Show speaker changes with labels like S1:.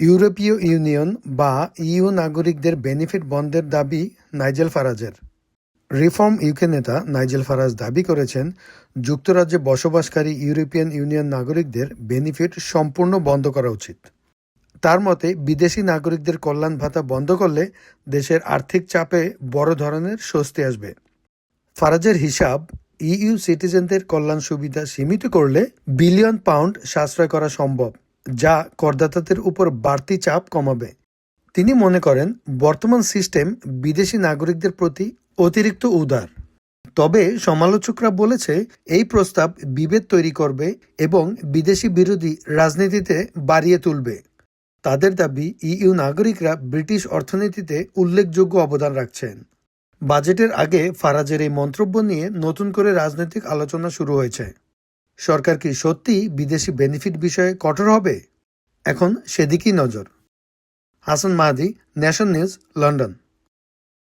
S1: ইউরোপীয় ইউনিয়ন বা ইউ নাগরিকদের বেনিফিট বন্ধের দাবি নাইজেল ফারাজের। রিফর্ম ইউকে নেতা নাইজেল ফারাজ দাবি করেছেন, যুক্তরাজ্যে বসবাসকারী ইউরোপিয়ান ইউনিয়ন নাগরিকদের বেনিফিট সম্পূর্ণ বন্ধ করা উচিত। তার মতে, বিদেশি নাগরিকদের কল্যাণ ভাতা বন্ধ করলে দেশের আর্থিক চাপে বড় ধরনের স্বস্তি আসবে। ফারাজের হিসাব ইইউ সিটিজেনদের কল্যাণ সুবিধা সীমিত করলে বিলিয়ন পাউন্ড সাশ্রয় করা সম্ভব। যা করদাতাদের উপর বাড়তি চাপ কমাবে। তিনি মনে করেন, বর্তমান সিস্টেম বিদেশি নাগরিকদের প্রতি অতিরিক্ত উদার। তবে সমালোচকরা বলেছে, এই প্রস্তাব বিভেদ তৈরি করবে এবং বিদেশি বিরোধী রাজনীতিতে বাড়িয়ে তুলবে। তাদের দাবি, ইইউ নাগরিকরা ব্রিটিশ অর্থনীতিতে উল্লেখযোগ্য অবদান রাখছেন। বাজেটের আগে ফারাজের এই মন্তব্য নিয়ে নতুন করে রাজনৈতিক আলোচনা শুরু হয়েছে। সরকার কি সত্যি বিদেশি বেনিফিট বিষয়ে কঠোর হবে? এখন সেদিকেই নজর। Hasan Mahadi nation news London